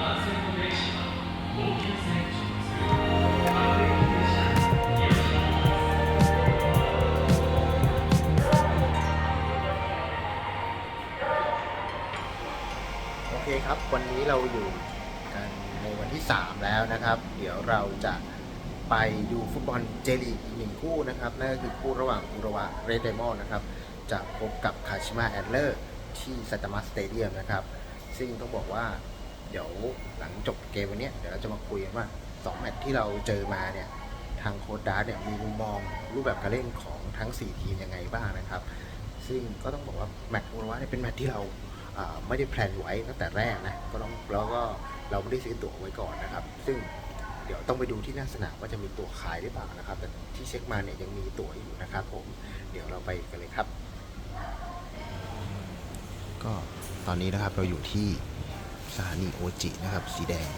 โอเคครับ วันนี้เราอยู่กันในวันที่ 3 แล้วนะครับ เดี๋ยวเราจะไปดูฟุตบอลเจลีกอีกหนึ่งคู่นะครับนั่นก็คือคู่ระหว่างอุระวะเรดเดมอนนะครับจะพบกับคาชิมะแอนเลอร์ที่ซาตามะสเตเดียมนะครับ ซึ่งต้องบอกว่า เดี๋ยวหลังจบเกมวันนี้เดี๋ยวเราจะมาคุยกันว่า2แมตช์ที่เราเจอมาเนี่ยทางโค้ดดาร์เนี่ยมีมุมมองรูปแบบการเล่นของทั้ง 4 ทีมยังไงบ้างนะครับ ซึ่งก็ต้องบอกว่าแมตช์อุระวะเนี่ยเป็นแมตช์ที่เราอ่าไม่ได้แพลนไว้ตั้งแต่แรกนะก็ต้องแล้วก็เราไม่ได้ซื้อตั๋วไว้ก่อนนะครับ ซึ่งเดี๋ยวต้องไปดูที่หน้าสนามว่าจะมีตั๋วขายหรือเปล่านะครับ แต่ที่เช็คมาเนี่ยยังมีตั๋วอยู่นะครับผมเดี๋ยวเราไปกันเลยครับ ก็ตอนนี้นะครับเราอยู่ที่ สถานีโอจินะครับ สีแดง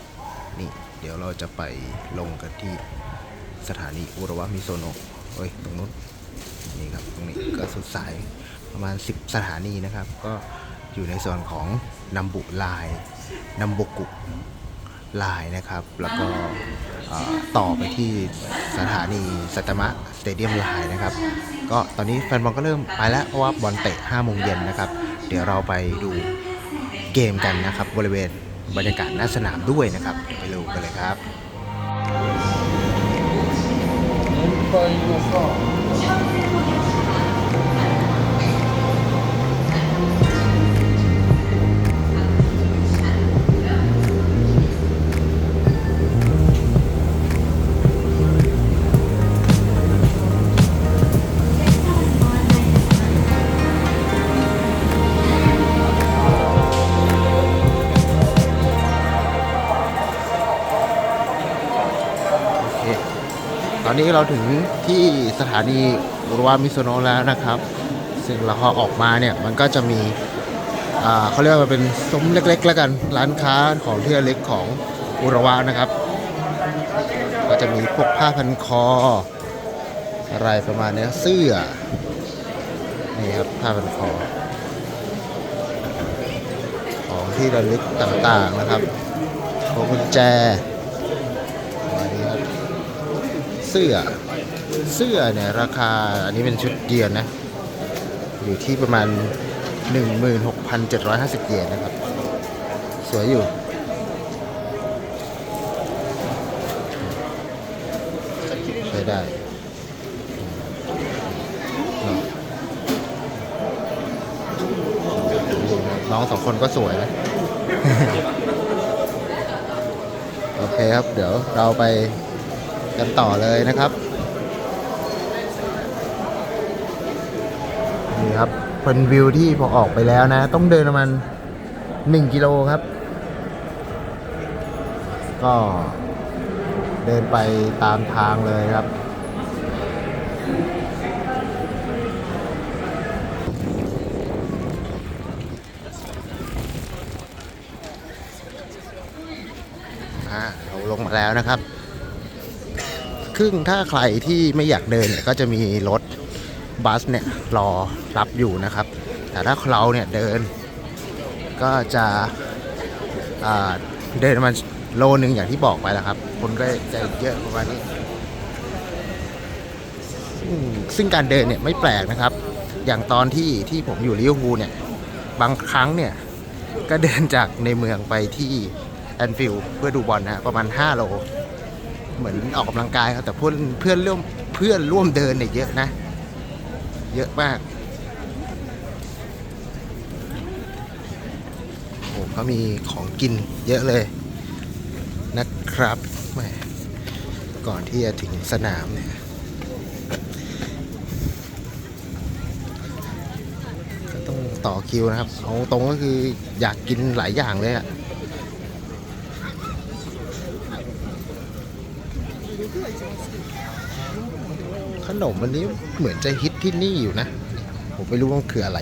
นี่ เดี๋ยวเราจะไปลงกันที่สถานีอุระวะมิโซโนะเอ้ย ตรงนู้น นี่ครับ ตรงนี้ก็สุดสายประมาณ 10 สถานีนะครับ ก็อยู่ในส่วนของนัมบุลน์นัมบุกุลน์นะครับ แล้วก็ต่อไปที่สถานีสัตมะสเตเดียมลน์นะครับ ก็ตอนนี้แฟนบอลก็เริ่มไปแล้วเพราะว่าบอลเตะ5โมงเย็นนะครับ เดี๋ยวเราไปดู เกมกันนะครับ บริเวณบรรยากาศหน้าสนามด้วยนะครับไปดูกันเลยครับ เค ตอนนี้เราถึงที่สถานีอุรวามิโซโนแล้วนะครับ ซึ่งเราพอออกมาเนี่ยมันก็จะมีเขาเรียกว่าเป็นซุ้มเล็กๆ แล้วกัน ร้านค้าของที่ระลึกของอุรวะนะครับ ก็จะมีพวกผ้าพันคอ อะไรประมาณนี้เสื้อ นี่ครับผ้าพันคอ ของที่ระลึกต่างๆนะครับพวงกุญแจประมาณนี้ครับ เสื้อ เสื้อเนี่ยราคาอันนี้เป็นชุดเดียวนะ อยู่ที่ประมาณ 16,750 เยนนะครับ สวยอยู่ใช้ได้น้องสองคนก็สวยนะ โอเคครับ เดี๋ยวเราไป กันต่อเลยนะครับนี่ครับเป็นวิวที่พอออกไปแล้วนะ ต้องเดินประมาณ1กิโลครับ ก็เดินไปตามทางเลยครับ เราลงมาแล้วนะครับ ครึ่งถ้าใครที่ไม่อยากเดินเนี่ยก็จะมีรถบัสเนี่ยรอรับอยู่นะครับ แต่ถ้าเราเนี่ยเดิน ก็จะเดินประมาณโลนึงอย่างที่บอกไปแล้วครับ คนก็จะเยอะประมาณนี้ ซึ่งการเดินเนี่ยไม่แปลกนะครับ อย่างตอนที่ที่ผมอยู่ลิเวอร์พูลเนี่ย บางครั้งเนี่ยก็เดินจากในเมืองไปที่แอนฟิลด์เพื่อดูบอลนะฮะประมาณ 5 โล เหมือนออกกำลังกายครับแต่เพื่อนเพื่อนร่วมเพื่อนร่วมเดินเนี่ยเยอะนะ เยอะมากโอ้ก็มีของกินเยอะเลยนะครับแหมก่อนที่จะถึงสนามเนี่ยก็ต้องต่อคิวนะครับเอาตรงก็คืออยากกินหลายอย่างเลยอะข นมอันนี้เหมือนจะฮิตที่นี่อยู่นะ ผมไม่รู้ว่าคืออะไร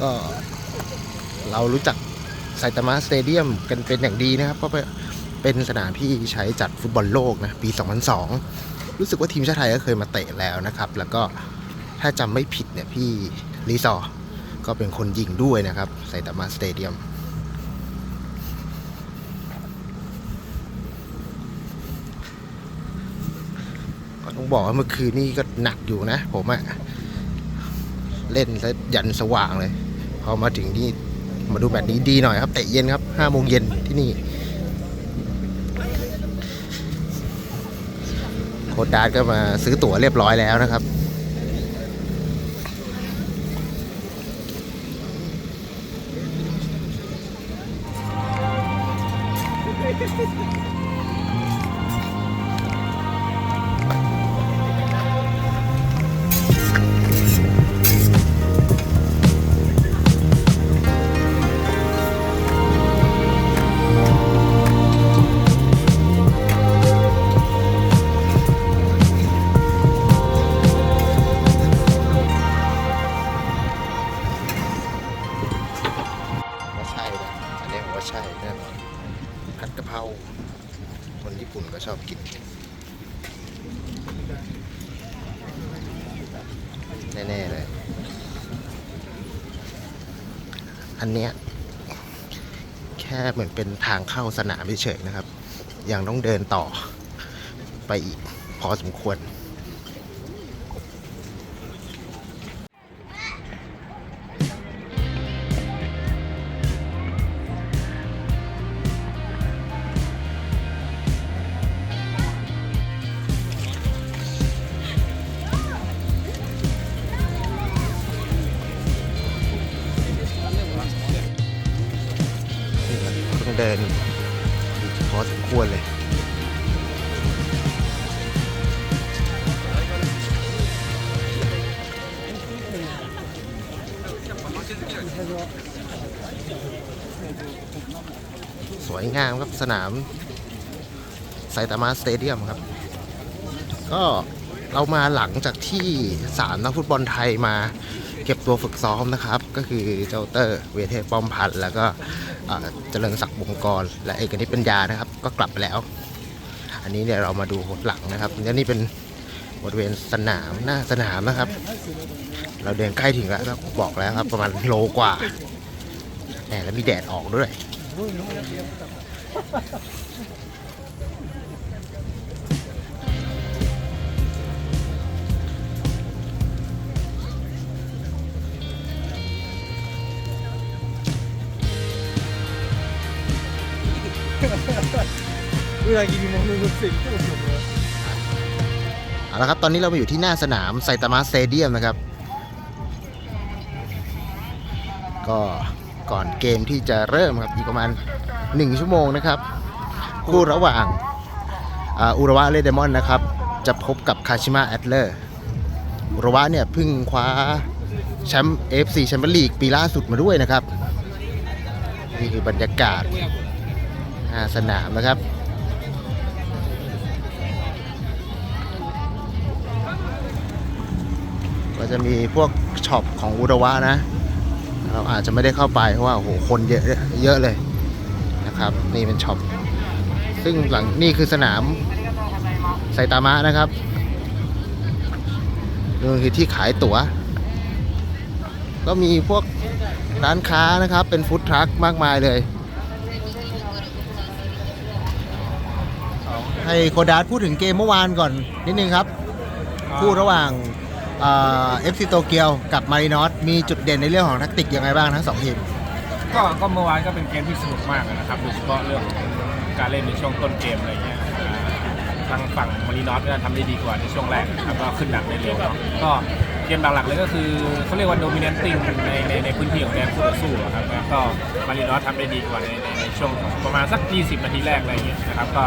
ก็เรารู้จักไซตามะสเตเดียมกันเป็นอย่างดีนะครับ เพราะเป็นสนามที่ใช้จัดฟุตบอลโลกนะ ปี 2002 รู้สึกว่าทีมชาติไทยก็เคยมาเตะแล้วนะครับ แล้วก็ถ้าจำไม่ผิดเนี่ยพี่ลีซอร์ ก็เป็นคนยิงด้วยนะครับไซตามะสเตเดียมก็ต้องบอกว่าเมื่อคืนนี่ก็หนักอยู่นะ ผมอะเล่นซะยันสว่างเลย พอมาถึงนี่มาดูแบบนี้ดีหน่อยครับเตะเย็นครับห้าโมงเย็นที่นี่โค้ดดาร์ก็มาซื้อตั๋วเรียบร้อยแล้วนะครับ แน่ๆเลย อันเนี้ยแค่เหมือนเป็นทางเข้าสนามเฉยๆนะครับ ยังต้องเดินต่อไปอีกพอสมควร วยงามครับสนามไซตามะสเตเดียมครับ ก็เรามาหลังจากที่สามนักฟุตบอลไทยมาเก็บตัวฝึกซ้อมนะครับ ก็คือเจ้าเตอร์เวเทป้อมพันธ์แล้วก็เจริญศักดิ์วงกร และเอกนิตปัญญานะครับ ก็กลับไปแล้ว อันนี้เนี่ยเรามาดูหลังนะครับและนี่เป็นบริเวณสนามหน้าสนามนะครับ เราเดินใกล้ถึงแล้วบบอกแล้วครับ ประมาณโลกว่าแหมแล้วมีแดดออกด้วย เวลากินมองดูสิ่งที่มอเลยเอาละครับ ตอนนี้เรามาอยู่ที่หน้าสนามไซตามาสเตเดียมนะครับ ก็ ก่อนเกมที่จะเริ่มครับอีกประมาณ 1 ชั่วโมงนะครับ คู่ระหว่างอุระวะเลเดมอนนะครับ จะพบกับคาชิมะแอตเลอร์อุระวะเนี่ยเพิ่งคว้าแชมป์ AFC แชมเปี้ยนลีกปีล่าสุดมาด้วยนะครับ นี่คือบรรยากาศาสนามนะครับก็จะมีพวกช็อปของอุระวะนะ เราอาจจะไม่ได้เข้าไปเพราะว่าโอ้โหคนเยอะเยอะเลยนะครับ นี่เป็นช็อปซึ่งหลังนี่คือสนามไซตามะนะครับนี่คือที่ขายตั๋ว ก็มีพวกร้านค้านะครับ เป็นฟู้ดทรัคมากมายเลย ให้โคดาร์พูดถึงเกมเมื่อวานก่อนนิดนึงครับ คู่ระหว่าง เอฟซีโตเกียวกับมารินอสมีจุดเด่นในเรื่องของแทักติกยังไงบ้างทั้งสองทีม ก็ก็เมื่อวานก็เป็นเกมที่สนุกมากนะครับโดยเฉพาะเรื่องการเล่นในช่วงต้นเกมอะไรเงี้ยทางฝั่งมารีนอสก็ทำได้ดีกว่าในช่วงแรกนะครับก็ขึ้นหนักได้เร็วเนาะก็เกมหลักๆเลยก็คือเขาเรียกว่าโดมิเนนติ้งในในในพื้นที่ของแดนคู่ต่อสู้อะครับแล้วก็มารีนอสทำได้ดีกว่าในในในช่วงประมาณสัก 20 นาทีแรกอะไรเงี้ยนะครับก็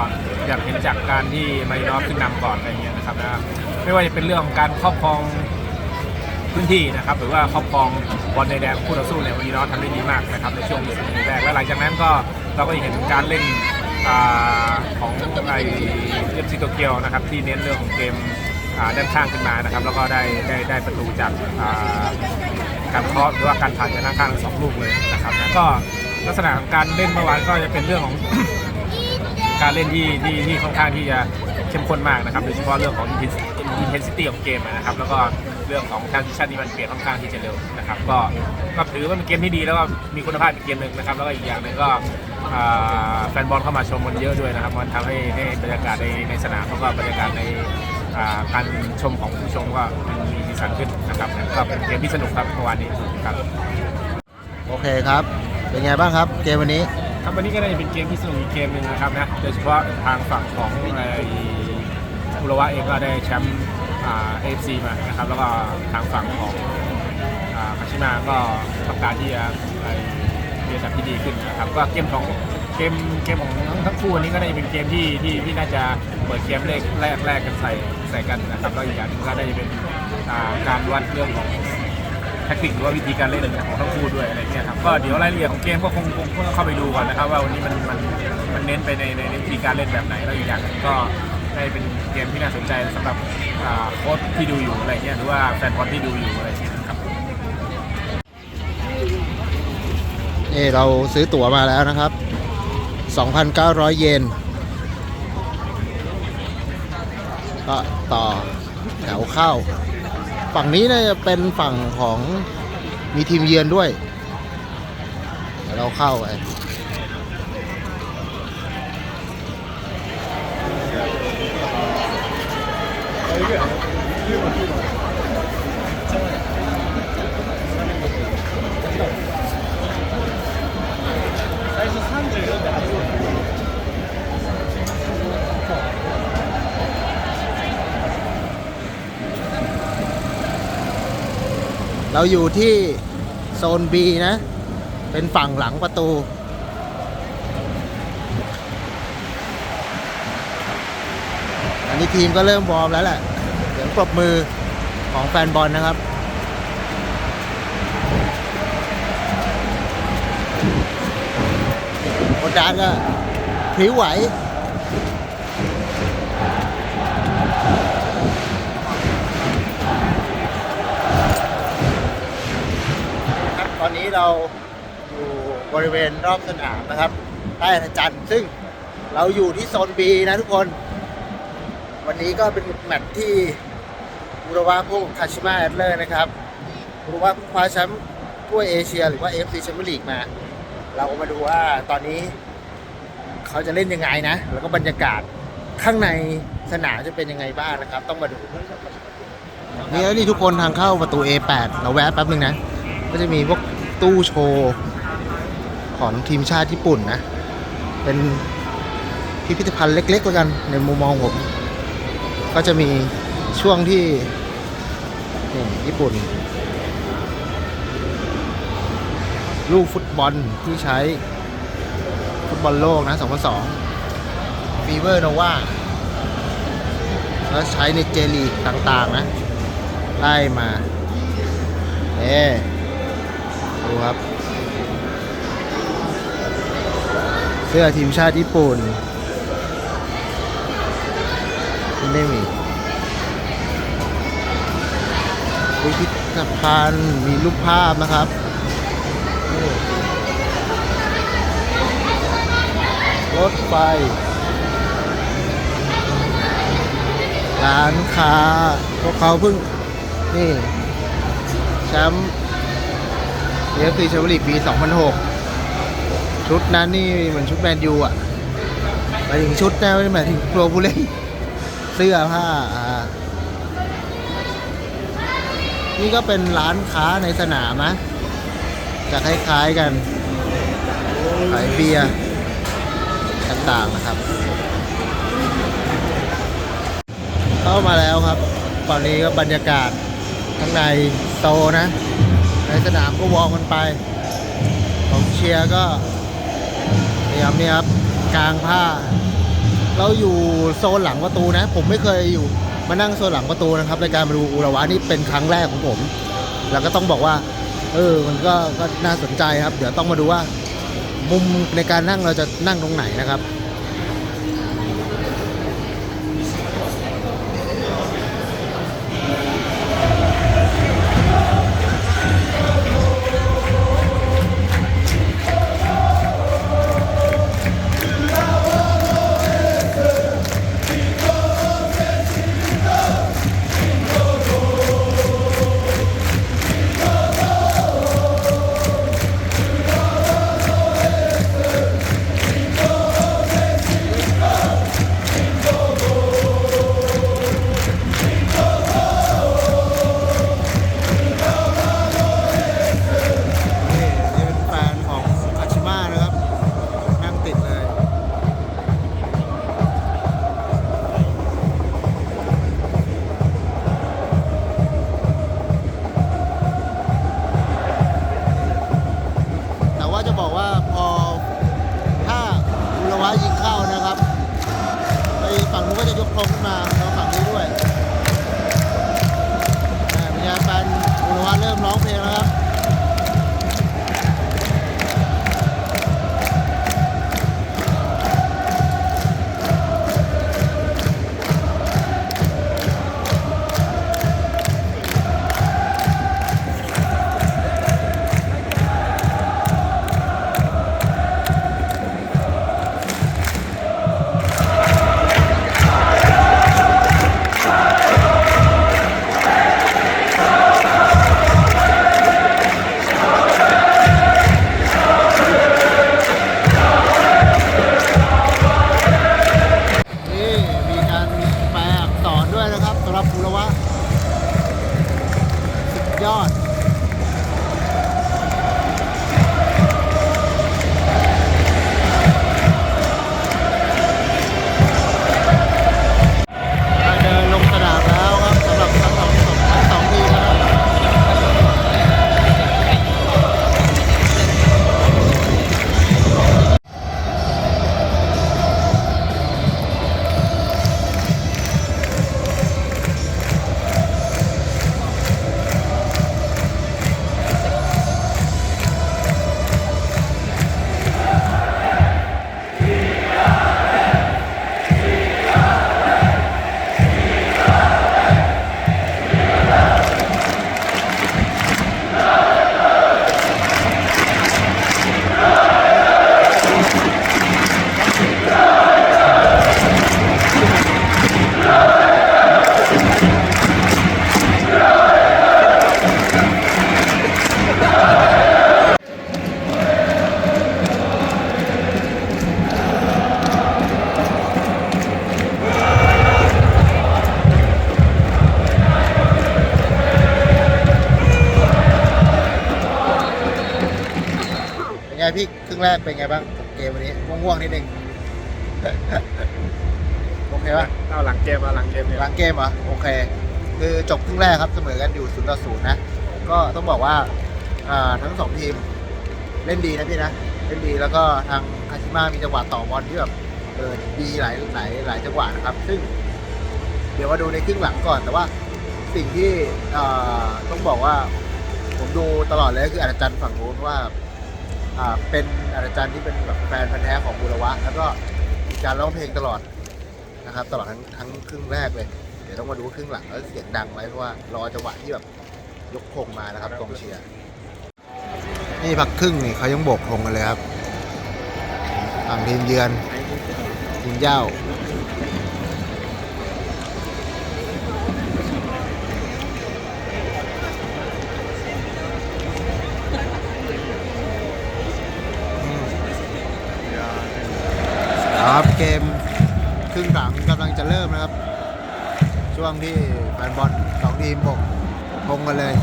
อยากเห็นจากการที่มารีนอสขึ้นนำก่อนอะไรเงี้ย นะครับนะไม่ว่าจะเป็นเรื่องของการครอบครองพื้นที่นะครับหรือว่าครอบครองบอลในแดนคู่ต่อสู้เนี่ยวันนี้เราทำได้ดีมากนะครับในช่วงเดือนแรกและหลังจากนั้นก็เราก็เห็นการเล่นอของไอเอฟซีโตเกียวนะครับที่เน้นเรื่องของเกมด้านข้างขึ้นมานะครับแล้วก็ได้ได้ได้ประตูจากการเคาะหรือว่าการผ่านจากด้านข้างสองลูกเลยนะครับแล้วก็ลักษณะของการเล่นเมื่อวานก็จะเป็นเรื่องของการเล่นที่ที่ที่ค่อนข้างที่จะ เข้มข้นมากนะครับโดยเฉพาะเรื่องของ intensity ของเกมนะครับแล้วก็เรื่องของ transition ที่มันเปลี่ยนค่อนข้างที่จะเร็วนะครับก็ก็ถือว่าเป็นเกมที่ดีแล้วก็มีคุณภาพอีกเกมหนึ่งนะครับแล้วก็อีกอย่างหนึงก็อ่าแฟนบอลเข้ามาชมกันเยอะด้วยนะครับมันทำให้ให้บรรยากาศในในสนามแล้วก็บรรยากาศในอ่าการชมของผู้ชมก็มีสีสันขึ้นนะครับก็เป็นเกมที่สนุกครับเมื่อวานนี้ครับโอเคครับ เป็นไงบ้างครับเกมวันนี้ ครับวันนี้ก็น่าจะเป็นเกมที่สนุกอีกเกมหนึ่งนะครับนะโดยเฉพาะทางฝั่งของไอุระวะเองก็ได้แชมป์เอฟซีมานะครับ แล้วก็ทางฝั่งของคาชิมาก็ต้องการที่จะไอ้มีอันดับที่ดีขึ้นนะครับ ก็เกมของเกมเกมของทั้งคู่วันนี้ก็น่าจะเป็นเกมที่ที่ที่น่าจะเปิดเกมแรกแรกแรกกันใส่ใส่กันนะครับแล้วอีกอย่างนึงก็น่าจะเป็นการวัดเรื่องของแทคนิคหรือว่าวิธีการเล่นของทั้งคู่ด้วยอะไรเงี้ยครับก็เดี๋ยวรายละเอียดของเกมก็คงคงต้องเข้าไปดูก่อนนะครับ ว่าวันนี้มันมันมันเน้นไปในในวิธีการเล่นแบบไหนแล้วอีกอย่างก็ได้เป็น มที่น่าสนใจสำหรับโค้ชที่ดูอยู่อะไรเงี้ยหรือว่าแฟนบอลที่ดูอยู่อะไรเงี้ยครับนี่เราซื้อตั๋วมาแล้วนะครับ 2,900 เยนก็ต่อแถวเข้า ฝั่งนี้น่าจะเป็นฝั่งของมีทีมเยือนด้วยเดี๋ยวเราเข้าไป เราอยู่ที่โซน B นะ เป็นฝั่งหลังประตู อันนี้ทีมก็เริ่มวอร์มแล้วแหละ สียงปรบมือของแฟนบอลนะครับ โอดานก็พริ้วไหวครับตอนนี้เราอยู่บริเวณรอบสนามนะครับ ใต้อาจารย์ซึ่งเราอยู่ที่โซน B นะทุกคน วันนี้ก็เป็นแมตช์ที่ อุระวะพวกคาชิมาแอดเลอร์นะครับอุระวะพิ่งคว้าแชมป์ถ้วยเอเชียหรือว่า AFC แชมเปี้ยนลีกมา เรามาดูว่าตอนนี้เขาจะเล่นยังไงนะ แล้วก็บรรยากาศข้างในสนามจะเป็นยังไงบ้างนะครับ ต้องมาดูนี่นี่ทุกคนทางเข้าประตู A8 เราแวะแป๊บนึงนะ ก็จะมีพวกตู้โชว์ของทีมชาติญี่ปุ่นนะ เป็นพิพิธภัณฑ์เล็กๆแล้วกันในมุมมองผม ก็จะมีช่วงที่ นี่ญี่ปุ่น ลูกฟุตบอลที่ใช้ ฟุตบอลโลกนะ2002ฟีเวอร์โนวาแล้วใช้ในเจลีต่างๆนะ ไล่มาเอ๊ดูครับ เสื้อทีมชาติญี่ปุ่นนี่มี พิพิธภัณฑ์มีรูปภาพนะครับรถไฟร้านค้าพวกเขาเพิ่ง นี่แชมป์เอฟซีแชมเปี้ยนลีกปี 2006 ชุดนั้นนี่เหมือนชุดแมนยูอะหมายถึงชุดนะไม่ได้หมายถึงตัวผู้เล่น เสื้อผ้าอ่า นี่ก็เป็นร้านค้าในสนามนะจะคล้ายๆกันขายเบียร์ต่างๆนะครับ เข้ามาแล้วครับ ตอนนี้ก็บรรยากาศข้างในโตนะ ในสนามก็วอร์มกันไป ของเชียร์ก็เนี่ยครับเนี่ยครับกลางผ้า เราอยู่โซนหลังประตูนะ ผมไม่เคยอยู่ มานั่งโซนหลังประตูนะครับในการมาดูอุระวะนี่เป็นครั้งแรกของผม แล้วก็ต้องบอกว่า เออมันก็ก็น่าสนใจครับ เดี๋ยวต้องมาดูว่า มุมในการนั่งเราจะนั่งตรงไหนนะครับ กเป็นไงบ้างเกมวันนี้ง่วงๆนิดนึงโอเคปะเอาหลังเกมเอาหลังเกมเนี่ยหลังเกมเหรอโอเค คือจบครึ่งแรกครับเสมอกันอยู่ศูนย์ต่อศูนย์นะก็ต้องบอกว่าอ่าทั้งสองทีมเล่นดีนะพี่นะเล่นดีแล้วก็ทางคาชิมะมีจังหวะต่อบอลที่แบบเออดีหลายหลายหลายจังหวะนะครับ ซึ่ง เดี๋ยวมาดูในครึ่งหลังก่อนแต่ว่าสิ่งที่อ่าต้องบอกว่า ผมดูตลอดเลยก็คืออาจารย์ฝั่งนู้นว่า อ่าเป็นอาจารย์ที่เป็นแบบแฟนพันธ์แท้ของบุรวะ แล้วก็มีการร้องเพลงตลอดนะครับ ตลอดทั้งทั้งครึ่งแรกเลย เดี๋ยวต้องมาดูครึ่งหลังแล้วเสียงดังไหมเพราะว่ารอจังหวะที่แบบยกธงมานะครับกองเชียร์นี่พักครึ่งนี่เขายังโบกธงกันเลยครับฝั่งทีมเยือนทีมเย้า เกมครึ่งหลังกำลังจะเริ่มนะครับ ช่วงที่แฟนบอลสองทีมบกพงกันเลย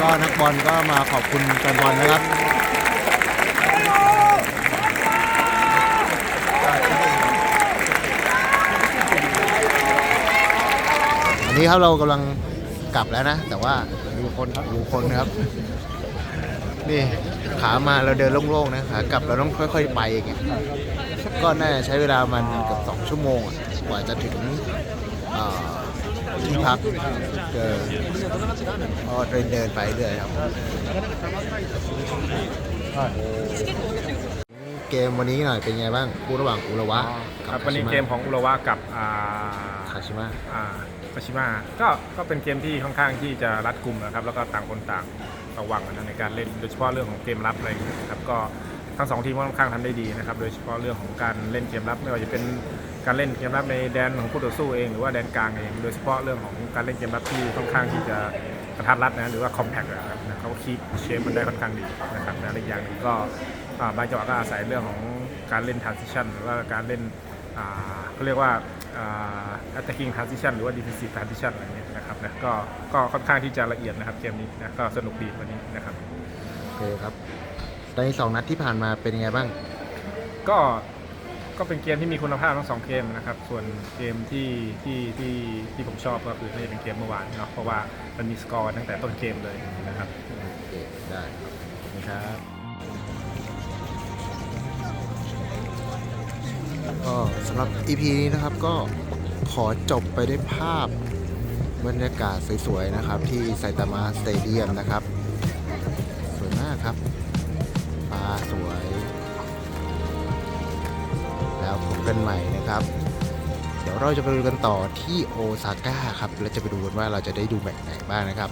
ก็นักบอลก็มาขอบคุณแฟนบอลนะครับอันนี้ครับเรากำลังกลับแล้วนะ แต่ว่าดูคนดูคนนะครับ นี่ขามาเราเดินโล่งๆนะขากลับเราต้องค่อย ๆ ไปอย่างเงี้ยก็น่าจะใช้เวลามันเกือบสองชั่วโมงอะกว่าจะถึงเอ่อ ที่พักเออก็เดินเดินไปเรื่อยครับเกมวันนี้หน่อยเป็นไงบ้างคู่ระหว่างอุระวะครับวันนี้เกมของอุระวะกับอ่าคาชิมะอ่าคาชิมะก็ก็เป็นเกมที่ค่อนข้างที่จะรัดกุมนะครับแล้วก็ต่างคนต่างระวังนะในการเล่นโดยเฉพาะเรื่องของเกมรับอะไรอย่างเงี้ยนะครับก็ทั้งสองทีมก็ค่อนข้างทำได้ดีนะครับ โดยเฉพาะเรื่องของการเล่นเกมรับไม่ว่าจะเป็น การเล่นเกมรับในแดนของคู่ต่อสู้เองหรือว่าแดนกลางเองโดยเฉพาะเรื่องของการเล่นเกมรับที่ค่อนข้างที่จะกระทัดรัดนะหรือว่าคอมแพคนะครับนะเขาคีปเชฟมันได้ค่อนข้างดีนะครับและอีกอย่างหนึ่งก็อ่าบางจังหวะก็อาศัยเรื่องของการเล่น transition หรือว่าการเล่นอ่าเขาเรียกว่าอ่า attacking transition หรือว่า defensive transition อะไรเงี้ยนะครับนะก็ก็ค่อนข้างที่จะละเอียดนะครับเกมนี้นะก็สนุกดีวันนี้นะครับโอเคครับในสองนัดที่ผ่านมาเป็นยังไงบ้าง ก็ ก็เป็นเกมที่มีคุณภาพทั้งสองเกมนะครับ ส่วนเกมที่ที่ที่ที่ผมชอบก็คือน่าจะเป็นเกมเมื่อวานเนาะเพราะว่ามันมีสกอร์ตั้งแต่ต้นเกมเลยนะครับโอเคได้ครับขอบคุณครับก็สำหรับ EP นี้นะครับก็ขอจบไปด้วยภาพบรรยากาศสวยๆนะครับ ที่ไซตามะสเตเดียมนะครับ สวยมากครับ พบกันใหม่นะครับ เดี๋ยวเราจะไปดูกันต่อที่โอซาก้าครับ และจะไปดูกันว่าเราจะได้ดูแมตช์ไหนบ้างนะครับ